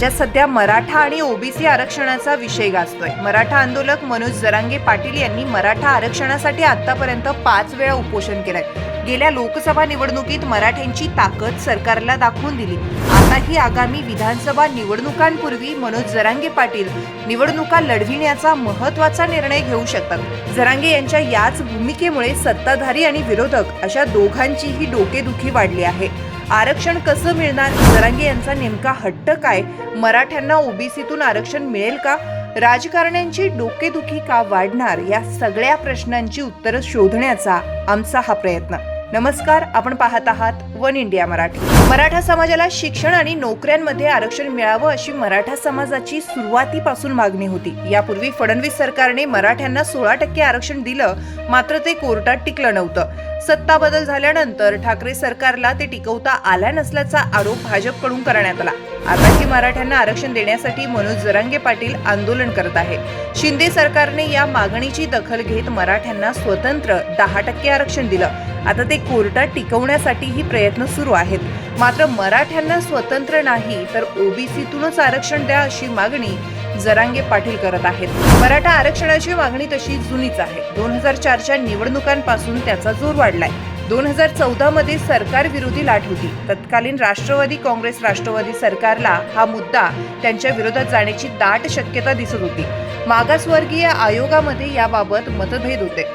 राज्यात सध्या मराठा आणि ओबीसी आरक्षणाचा विषय गाजतोय. मराठा आंदोलक मनोज जरांगे पाटील यांनी मराठा आरक्षणासाठी आतापर्यंत पाच वेळा उपोषण केलंय. गेल्या लोकसभा निवडणुकीत मराठ्यांची ताकद सरकारला दाखवून दिली. आताही आगामी विधानसभा निवडणुकांपूर्वी मनोज जरांगे पाटील निवडणुका लढविण्याचा महत्त्वाचा निर्णय घेऊ शकतात. जरांगे यांच्या याच भूमिकेमुळे सत्ताधारी आणि विरोधक अशा दोघांचीही डोकेदुखी वाढली आहे. आरक्षण कसं मिळणार? जरांगे यांचा नेमका हट्ट काय? मराठ्यांना ओबीसीतून आरक्षण मिळेल का? राजकारण्यांची डोकेदुखी का वाढणार? या सगळ्या प्रश्नांची उत्तरं शोधण्याचा आमचा हा प्रयत्न. नमस्कार आपण पाहत आहात वन इंडिया मराठी. मराठा समाजाला शिक्षण आणि नोकऱ्यांमध्ये आरक्षण मिळावं अशी मराठा समाजाची सुरुवातीपासून मागणी होती. यापूर्वी फडणवीस सरकारने मराठ्यांना सोळा टक्के आरक्षण दिलं मात्र ते कोर्टात टिकलं नव्हतं. सत्ता बदल झाल्यानंतर ठाकरे सरकारला ते टिकवता आल्या नसल्याचा आरोप भाजपकडून करण्यात आला. आताही मराठ्यांना आरक्षण देण्यासाठी मनोज जरांगे पाटील आंदोलन करत आहे शिंदे सरकारने या मागणीची दखल घेत मराठ्यांना स्वतंत्र दहा टक्के आरक्षण दिलं. आता ते कोर्टात टिकवण्यासाठीही प्रयत्न सुरू आहेत. मात्र मराठ्यांना स्वतंत्र नाही तर ओबीसीतूनच आरक्षण द्या अशी मागणी जरांगे पाटील करत आहेत. मराठा आरक्षणाची मागणी तशी जुनीच आहे. दोन हजार चारच्या निवडणुकांपासून त्याचा जोर वाढलाय. दोन हजार चौदा मध्ये सरकार विरोधी लाट होती. तत्कालीन राष्ट्रवादी काँग्रेस राष्ट्रवादी सरकारला हा मुद्दा त्यांच्या विरोधात जाण्याची दाट शक्यता दिसत होती. मागासवर्गीय आयोगामध्ये याबाबत मतभेद होते.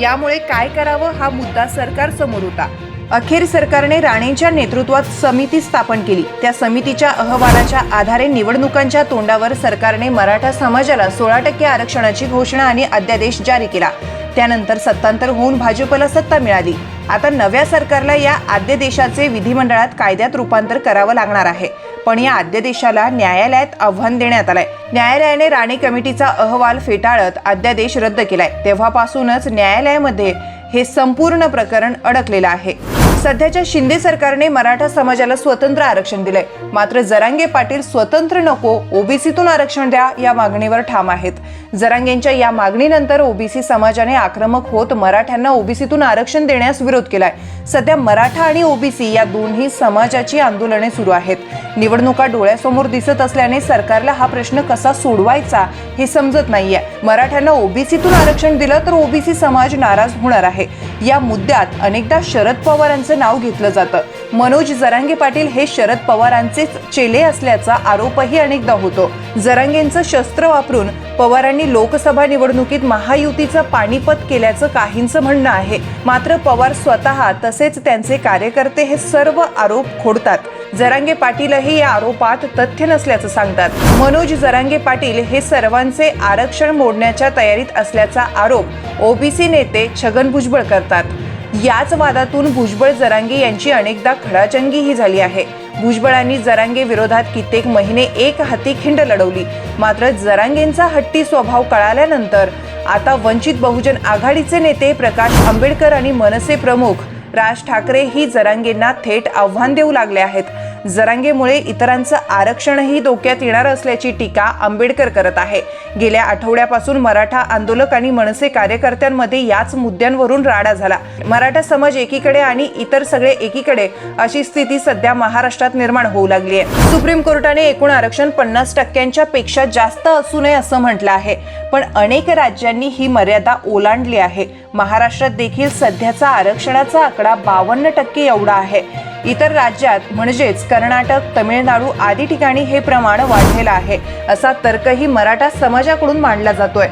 यामुळे काय करावं हा मुद्दा सरकार समोर होता. अखेर सरकारने राणेंच्या नेतृत्वात समिती स्थापन केली. त्या समितीच्या अहवालाच्या आधारे निवडणुकांच्या तोंडावर सरकारने मराठा समाजाला सोळा टक्के आरक्षणाची घोषणा आणि अध्यादेश जारी केला. त्यानंतर सत्तांतर होऊन भाजपला सत्ता मिळाली. आता नव्या सरकारला या अध्यादेशाचे विधिमंडळात कायद्यात रूपांतर करावं लागणार आहे. पण या अध्यादेशाला न्यायालयात आव्हान देण्यात आलंय. न्यायालयाने राणे कमिटीचा अहवाल फेटाळत अध्यादेश रद्द केलाय. तेव्हापासूनच न्यायालयामध्ये हे संपूर्ण प्रकरण अडकलेलं आहे. सध्याच्या शिंदे सरकारने मराठा समाजाला स्वतंत्र आरक्षण दिलंय. मात्र जरांगे पाटील स्वतंत्र नको ओबीसीतून आरक्षण द्या या मागणीवर ठाम आहेत. जरांगेंच्या या मागणीनंतर ओबीसी समाजाने आक्रमक होत मराठ्यांना ओबीसीतून आरक्षण देण्यास विरोध केलाय. सध्या मराठा आणि ओबीसी या दोन्ही समाजाची आंदोलने सुरू आहेत. निवडणुका डोळ्यासमोर दिसत असल्याने सरकारला हा प्रश्न कसा सोडवायचा हे समजत नाहीये. मराठ्यांना ओबीसीतून आरक्षण दिलं तर ओबीसी समाज नाराज होणार आहे. या मुद्द्यात अनेकदा शरद पवारांचं नाव घेतलं जातं. मनोज जरांगे पाटील हे शरद पवारांचेच चेले असल्याचा आरोपही अनेकदा होतो. जरांगेंचं शस्त्र वापरून पवारांनी लोकसभा निवडणुकीत महायुतीचं पाणीपत केल्याचं काहींचं म्हणणं आहे. मात्र पवार स्वतः तसेच त्यांचे कार्यकर्ते हे सर्व आरोप खोडतात. जरांगे पाटीलही या आरोपात तथ्य नसल्याचं सांगतात. मनोज जरांगे पाटील हे सर्वांचे आरक्षण मोडण्याच्या तयारीत असल्याचा आरोप ओबीसी नेते छगन भुजबळ करतात. याच वादातून भुजबळ जरांगे यांची अनेकदा खडाचंगीही झाली आहे. भुजबळांनी जरांगे विरोधात कित्येक महिने एक हाती खिंड लढवली. मात्र जरांगेंचा हट्टी स्वभाव कळाल्यानंतर आता वंचित बहुजन आघाडीचे नेते प्रकाश आंबेडकर आणि मनसे प्रमुख राज ठाकरे ही जरांगेंना थेट आव्हान देऊ लागले आहेत. जरांगेमुळे इतरांचं आरक्षणही धोक्यात येणार असल्याची टीका आंबेडकर करत आहे. गेल्या आठवड्यापासून मराठा आंदोलक आणि मनसे कार्यकर्त्यांमध्ये याच मुद्द्यांवरून राडा झाला. मराठा समाज एकीकडे आणि इतर सगळे एकीकडे अशी स्थिती सध्या महाराष्ट्रात निर्माण होऊ लागली आहे. सुप्रीम कोर्टाने एकूण आरक्षण पन्नास टक्क्यांच्या पेक्षा जास्त असू नये असं म्हटलं आहे. पण अनेक राज्यांनी ही मर्यादा ओलांडली आहे. महाराष्ट्रात देखील सध्याचा आरक्षणाचा आकडा बावन्न टक्के एवढा आहे. इतर राज्यात म्हणजेच कर्नाटक तमिळनाडू आदी ठिकाणी हे प्रमाण वाढलेलं आहे. असा तर्कही मराठा समाजाकडून मांडला जातोय.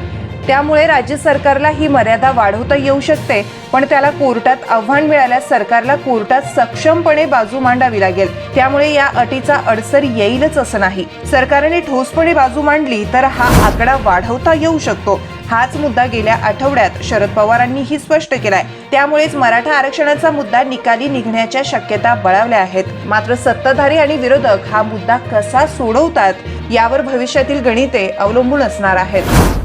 त्यामुळे राज्य सरकारला ही मर्यादा वाढवता येऊ शकते पण त्याला कोर्टात आव्हान मिळाल्यास सरकारला कोर्टात सक्षमपणे बाजू मांडावी लागेल. त्यामुळे या अटीचा अडसर येईलच असं नाही. सरकारने ठोसपणे बाजू मांडली तर हा आकडा वाढवता येऊ शकतो. हाच मुद्दा गेल्या आठवड्यात शरद पवारांनीही स्पष्ट केलाय. त्यामुळेच मराठा आरक्षणाचा मुद्दा निकाली निघण्याच्या शक्यता बळावल्या आहेत. मात्र सत्ताधारी आणि विरोधक हा मुद्दा कसा सोडवतात यावर भविष्यातील गणिते अवलंबून असणार आहेत.